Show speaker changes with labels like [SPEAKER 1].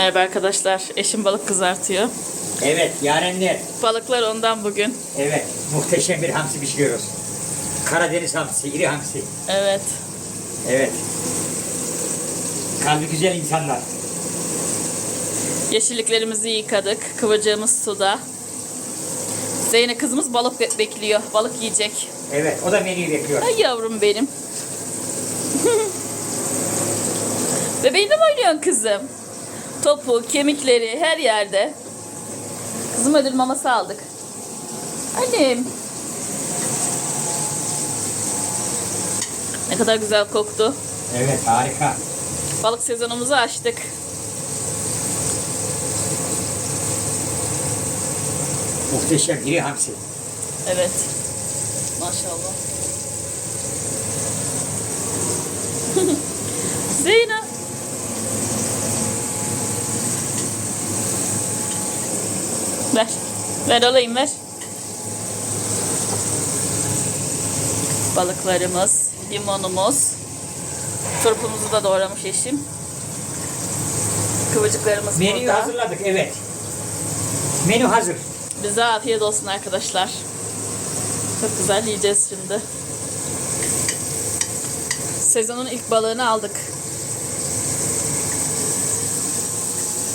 [SPEAKER 1] Merhaba arkadaşlar. Eşim balık kızartıyor.
[SPEAKER 2] Evet yarenler.
[SPEAKER 1] Balıklar ondan bugün.
[SPEAKER 2] Evet muhteşem bir hamsi pişiriyoruz. Karadeniz hamsi, iri hamsi.
[SPEAKER 1] Evet.
[SPEAKER 2] Evet. Kalbi güzel insanlar.
[SPEAKER 1] Yeşilliklerimizi yıkadık. Kıvırcığımız suda. Zeynep kızımız balık be- bekliyor. Balık yiyecek.
[SPEAKER 2] Evet o da menüyü bekliyor.
[SPEAKER 1] Ay yavrum benim. Bebeğinle mi oynuyorsun kızım? Topu, kemikleri her yerde. Kızım ödül maması aldık. Annem. Ne kadar güzel koktu.
[SPEAKER 2] Evet harika.
[SPEAKER 1] Balık sezonumuzu açtık.
[SPEAKER 2] Muhteşem iri hamsi.
[SPEAKER 1] Evet. Maşallah. Zeynep. Ver. Ver alayım ver. Balıklarımız, limonumuz. Turpumuzu da doğramış eşim. Kıvırcıklarımız
[SPEAKER 2] Menüyü
[SPEAKER 1] burada.
[SPEAKER 2] hazırladık evet. Menü hazır.
[SPEAKER 1] Bize afiyet olsun arkadaşlar. Çok güzel yiyeceğiz şimdi. Sezonun ilk balığını aldık.